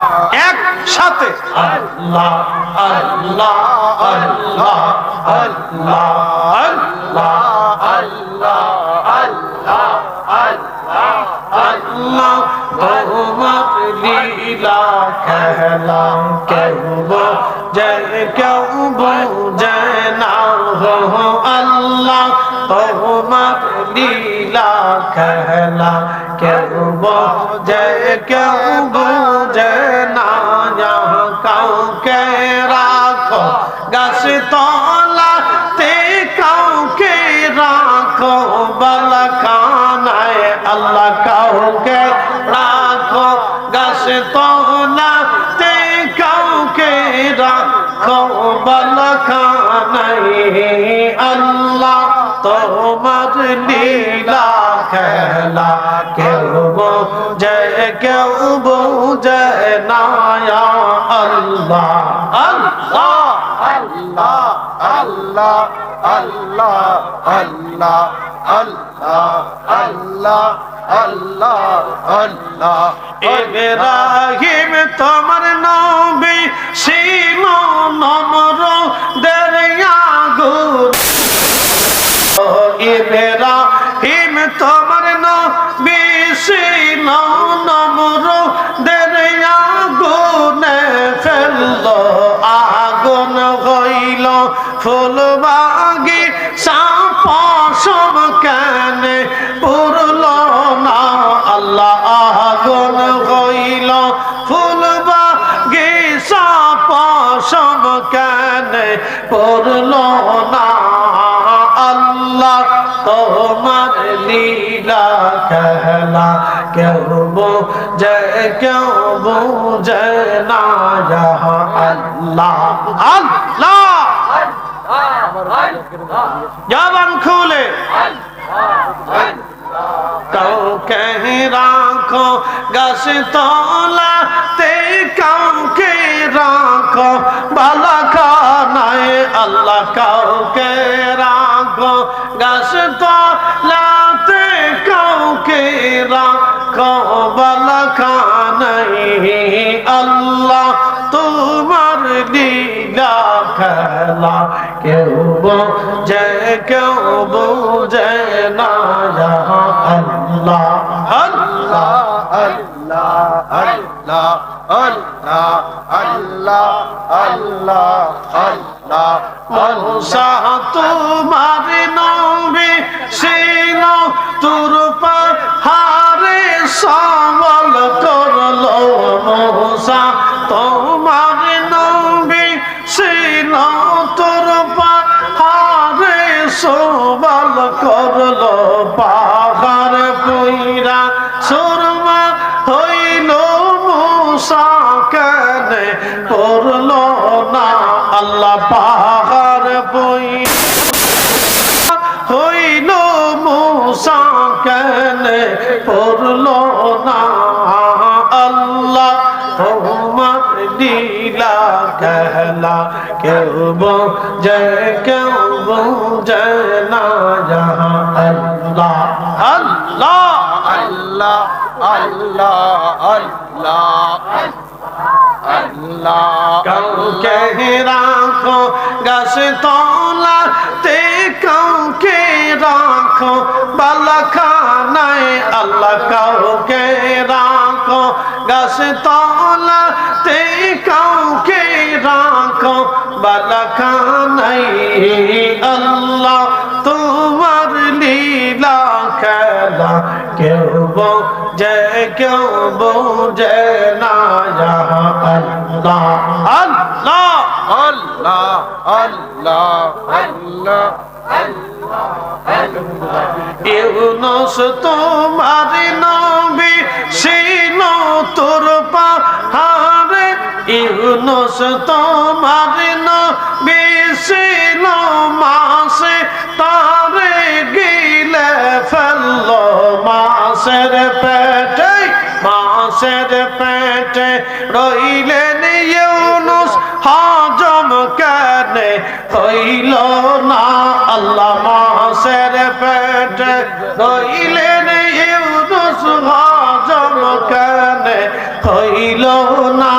একসাথে আল্লাহ আল্লাহ আল্লাহ আল্লাহ আল্লাহ আল্লাহ তোমার লীলা খেলা तो लीला कहला क्यों बोझे क्यों बोझे ना यहाँ काऊ के राखो? गस तोला ते काऊ के राखो बल खाना अल्लाह काऊ के राखो। गस तोला রাখো বালখানায় আল্লাহ তোমার লীলা খেলা কেউ বোঝে কেউ বোঝে না আল্লাহ আল্লাহ আল্লাহ আল্লাহ আল্লাহ আল্লাহ। আল্লাহ আল্লাহ আল্লাহ আল্লাহ ইব্রাহিম, তোমার নবী ছিল নম্র দরিয়া গুর ইব্রাহিম, তোমার নবী ছিল নম্র দরিয়া গুনে ফেলল, আগুন হইল ফুল বাগি সাপসম কেন পুরল না আল্লাহ আগুন হইল। ফুল বাগি সাপসম কেন পুরল না আল্লাহ তোমার লীলা খেলা কেউ বোঝে কেউ বোঝে না আল্লাহ। আল্লাহ। জবান খুলে। কাউকে রাখো, গাছ তলাতে কাউকে রাখো, বালাখানায় আল্লাহ কাউকে রাখো, গাছ তলাতে কাউকে রাখো, বালাখানায় আল্লাহ তোমার লীলা খেলা কেউ বোঝে কেউ বোঝে না আল্লাহ আল্লাহ আল্লাহ আল্লাহ আল্লাহ আল্লাহ আল্লাহ আল্লাহ মনসা তোমার নবী ছিল তোর হারে সবল করল মনসা সবল করল পাহাড় পইরা সুরমা হইল মুসা কেন পড়ল না? আল্লাহ পাহাড় বই হইল মুসা কেন পড়ল না? আল্লাহ তোমার লীলা कहला কেউ বোঝে কেউ বোঝে না যাহা আল্লাহ আল্লাহ আল্লাহ আল্লাহ আল্লাহ আল্লাহ কাউকে রাখো গাছ তলাতে কাউকে রাখো বালাখানায় আল্লাহ কাউকে রাখো গাছ তলাতে কাউকে রাখো বালাখানায় আল্লাহ, তোমার লীলা খেলা কেউ বোঝে কেউ বোঝে না আল্লাহ আল্লাহ আল্লাহ আল্লাহ আল্লাহ ইউনুস, তোমার নবী ইউনুস তোমার নবী মাসে, তারে গিলে ফেলল মাসের পেটে মাসের পেটে রইলেন ইউনুস, হজম কেনে না আল্লাহ মাসের পেটে রইলেন ইউনুস, হজম হইল না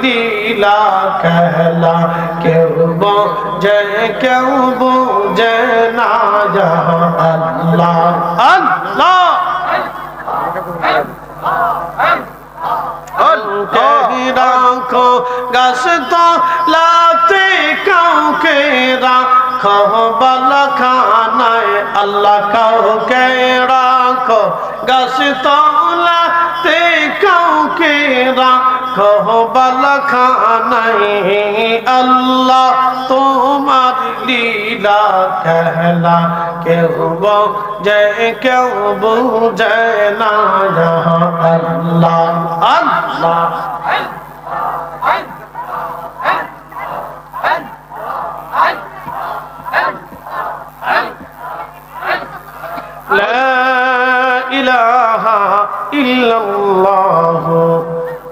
দিলা কেলা কেউ বোঝে কেউ বোঝে না আল্লাহ আল্লাহ রাখো গাছ তো লাতে কাউকে রাখো বালা খানায় আল্লাহ কাউকে রাখো গাছ তো লাতে কাউ কে রাখো বালখানাই আল্লাহ? তোমার লীলা কেউ যে কেউ বুঝে না আল্লাহ। আল্লাহ